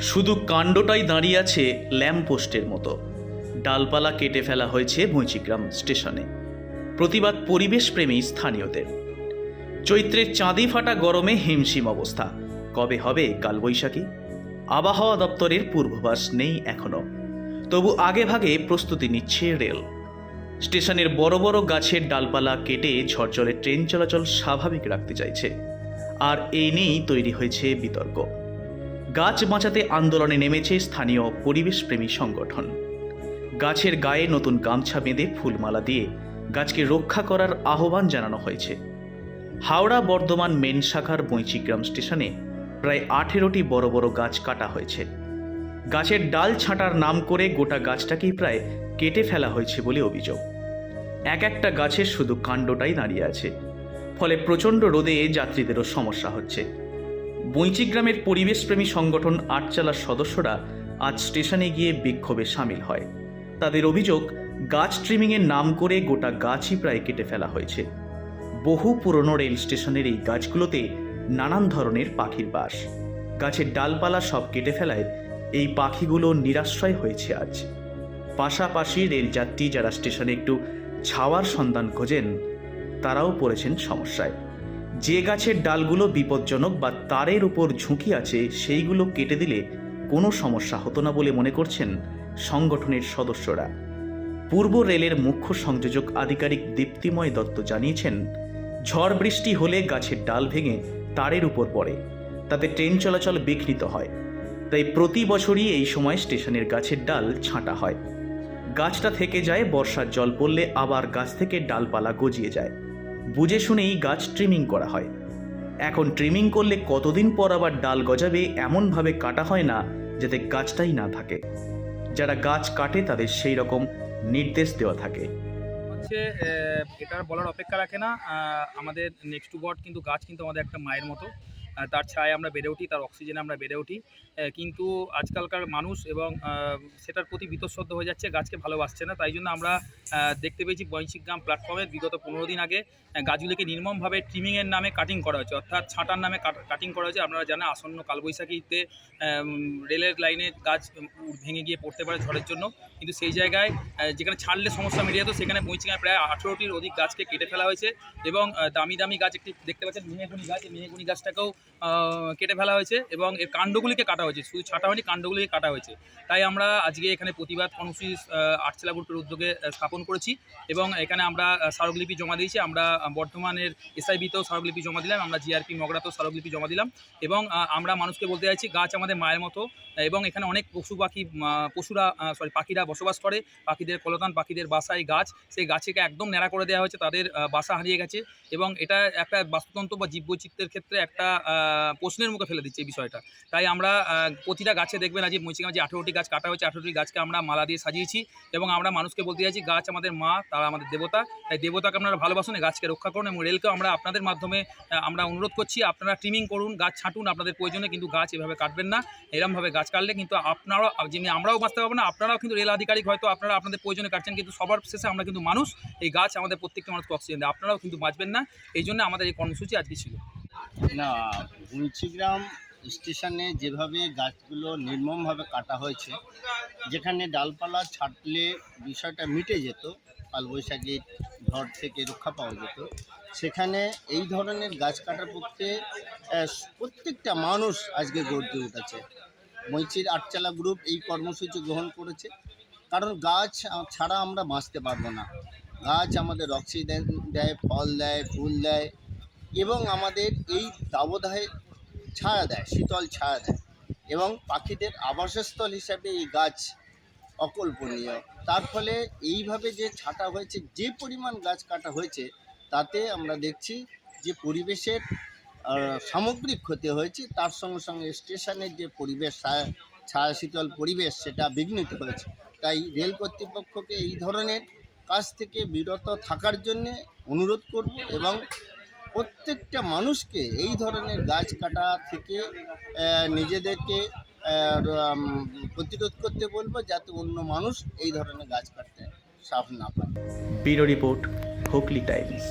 শুধু কাণ্ডটাই দাঁড়িয়ে আছে ল্যাম্পপোস্টের মতো। ডালপালা কেটে ফেলা হয়েছে মৈচিগ্রাম স্টেশনে। প্রতিবাদ পরিবেশপ্রেমী স্থানীয়দের। চৈত্রের চাঁদি ফাটা গরমে হিমশিম অবস্থা। কবে হবে কালবৈশাখী? আবহাওয়া দপ্তরের পূর্বাভাস নেই এখনও। তবু আগেভাগে প্রস্তুতি নিচ্ছে রেল। স্টেশনের বড় বড় গাছের ডালপালা কেটে ঝরঝরে ট্রেন চলাচল স্বাভাবিক রাখতে চাইছে। আর এই নিয়েই তৈরি হয়েছে বিতর্ক। গাছ বাঁচাতে আন্দোলনে নেমেছে স্থানীয় পরিবেশপ্রেমী সংগঠন। গাছের গায়ে নতুন গামছা বেঁধে ফুলমালা দিয়ে গাছকে রক্ষা করার আহ্বান জানানো হয়েছে। হাওড়া বর্ধমান মেন শাখার বৈচিগ্রাম স্টেশনে প্রায় আঠেরোটি বড় বড় গাছ কাটা হয়েছে। গাছের ডাল ছাঁটার নাম করে গোটা গাছটাকেই প্রায় কেটে ফেলা হয়েছে বলে অভিযোগ। এক একটা গাছের শুধু কাণ্ডটাই দাঁড়িয়ে আছে। ফলে প্রচণ্ড রোদে যাত্রীদেরও সমস্যা হচ্ছে। বৈচিগ্রামের পরিবেশপ্রেমী সংগঠন আটচালার সদস্যরা আজ স্টেশনে গিয়ে বিক্ষোভে সামিল হয়। তাদের অভিযোগ, গাছ ট্রিমিংয়ের নাম করে গোটা গাছই প্রায় কেটে ফেলা হয়েছে। বহু পুরনো রেল স্টেশনের এই গাছগুলোতে নানান ধরনের পাখির বাস। গাছের ডালপালা সব কেটে ফেলায় এই পাখিগুলো নিরাশ্রয় হয়েছে আজ। পাশাপাশি রেলযাত্রী যারা স্টেশনে একটু ছাওয়ার সন্ধান খোঁজেন, তারাও পড়েছেন সমস্যায়। যে গাছের ডালগুলো বিপজ্জনক বা তারের উপর ঝুঁকি আছে, সেইগুলো কেটে দিলে কোনো সমস্যা হতো না বলে মনে করছেন সংগঠনের সদস্যরা। পূর্ব রেলের মুখ্য সংযোজক আধিকারিক দীপ্তিময় দত্ত জানিয়েছেন, ঝড় বৃষ্টি হলে গাছের ডাল ভেঙে তারের উপর পড়ে, তাতে ট্রেন চলাচল বিঘ্নিত হয়। তাই প্রতি বছরই এই সময় স্টেশনের গাছের ডাল ছাঁটা হয়। গাছটা থেকে যায়, বর্ষার জল পড়লে আবার গাছ থেকে ডালপালা গজিয়ে যায়। বুঝে শুনেই গাছ ট্রিমিং করা হয়। এখন ট্রিমিং করলে কতদিন পর আবার ডাল গজাবে এমনভাবে কাটা হয় না যাতে গাছটাই না থাকে। যারা গাছ কাটে তাদের সেই রকম নির্দেশ দেওয়া থাকে। হচ্ছে এটার এটা বলার অপেক্ষা রাখে না। আমাদের নেক্সট টু গড কিন্তু গাছ কিন্তু আমাদের একটা মায়ের মতো। তার ছায় আমরা বেড়ে উঠি, তার অক্সিজেনে আমরা বেড়ে উঠি। কিন্তু আজকালকার মানুষ এবং সেটার প্রতি বিতঃসদ্য হয়ে যাচ্ছে, গাছকে ভালোবাসছে না। তাই জন্য আমরা দেখতে পেয়েছি বৈশিক গ্রাম প্ল্যাটফর্মে বিগত পনেরো দিন আগে গাছগুলিকে নির্মমভাবে ট্রিমিংয়ের নামে কাটিং করা হয়েছে। অর্থাৎ ছাঁটার নামে কাটিং করা হয়েছে। আপনারা জানেন, আসন্ন কালবৈশাখীতে রেলের লাইনে গাছ ভেঙে গিয়ে পড়তে পারে ঝড়ের জন্য। কিন্তু সেই জায়গায় যেখানে ছাড়লে সমস্যা মিটে যেত, সেখানে বইচিঙায় প্রায় আঠেরোটির অধিক গাছকে কেটে ফেলা হয়েছে। এবং দামি দামি গাছ একটি, দেখতে পাচ্ছেন, মেহেগুনি গাছ। মেহেগুনি গাছটাকেও কেটে ফেলা হয়েছে এবং এর কাণ্ডগুলিকে কাটা হয়েছে। শুধু ছাটা হয়নি কাণ্ডগুলিকে কাটা হয়েছে। তাই আমরা আজকে এখানে প্রতিবাদ কর্মসূচি আটচেলা গ্রুপের উদ্যোগে স্থাপন করেছি এবং এখানে আমরা স্মারকলিপি জমা দিয়েছি। আমরা বর্ধমানের এসআইবিতেও স্মারকলিপি জমা দিলাম, আমরা জিআরপি মগরাতেও স্মারকলিপি জমা দিলাম এবং আমরা মানুষকে বলতে চাইছি, গাছ আমাদের মায়ের মতো। এবং এখানে অনেক পশু পাখি পশুরা সরি পাখিরা বসবাস করে। পাখিদের কলতান, পাখিদের বাসায় গাছ, সেই গাছকে একদম ন্যাড়া করে দেওয়া হয়েছে, তাদের বাসা হারিয়ে গেছে। এবং এটা একটা বাস্তুতন্ত্র বা জীববৈচিত্র্যের ক্ষেত্রে একটা প্রশ্নের মুখে ফেলে দিচ্ছে এই বিষয়টা। তাই আমরা প্রতিটা গাছে দেখবেন আজ মৈচিকাম যে আঠেরোটি গাছ কাটা হয়েছে, আঠেরোটি গাছকে আমরা মালা দিয়ে সাজিয়েছি এবং আমরা মানুষকে বলতে চাইছি, গাছ আমাদের মা, তারা আমাদের দেবতা। তাই দেবতাকে আপনারা ভালোবাসুন গাছকে রক্ষা করুন এবং রেলকেও আমরা আপনাদের মাধ্যমে আমরা অনুরোধ করছি, আপনারা ট্রিমিং করুন, গাছ ছাঁটুন, আপনাদের প্রয়োজনে কিন্তু গাছ এভাবে কাটবেন না। এরমভাবে গাছ কাটলে কিন্তু আপনারাও যেমনি আমরাও বাঁচতে পারব না, আপনারাও কিন্তু রেল আধিকারিক হয়তো আপনারা আপনাদের প্রয়োজনে কাটছেন, কিন্তু সবার শেষে আমরা কিন্তু মানুষ। এই গাছ আমাদের প্রত্যেকটা মানুষকে অক্সিজেন দেয়, আপনারাও কিন্তু বাঁচবেন না। এই জন্য আমাদের এই কর্মসূচি আজকে ছিল। না মুন্সিগ্রাম স্টেশনে যেভাবে গাছগুলো নির্মমভাবে কাটা হয়েছে, যেখানে ডালপালা ছাটলে বিষয়টা মিটে যেত, কালবৈশাখীর ঝড় থেকে রক্ষা পাওয়া যেত, সেখানে এই ধরনের গাছ কাটার পক্ষে প্রত্যেকটা মানুষ আজকে গর্জে উঠেছে। মৈচির আটচালা গ্রুপ এই কর্মসূচি গ্রহণ করেছে, কারণ গাছ ছাড়া আমরা বাঁচতে পারব না। গাছ আমাদের অক্সিজেন দেয়, ফল দেয়, ফুল দেয় এবং আমাদের এই দাবদাহে ছায়া দেয়, শীতল ছায়া দেয় এবং পাখিদের আবাসস্থল হিসাবে এই গাছ অকল্পনীয়। তার ফলে এইভাবে যে ছাটা হয়েছে, যে পরিমাণ গাছ কাটা হয়েছে, তাতে আমরা দেখছি যে পরিবেশের সামগ্রিক ক্ষতি হয়েছে। তার সঙ্গে সঙ্গে স্টেশনের যে পরিবেশ ছায়া শীতল পরিবেশ, সেটা বিঘ্নিত হয়েছে। তাই রেল কর্তৃপক্ষকে এই ধরনের কাজ থেকে বিরত থাকার জন্যে অনুরোধ করব এবং প্রত্যেকটা মানুষকে এই ধরনের গাছ কাটা থেকে নিজেদেরকে প্রতিরোধ করতে বলব যাতে অন্য মানুষ এই ধরনের গাছ কাটতে সাফ না পায়। Bureau report, Hooghly Times.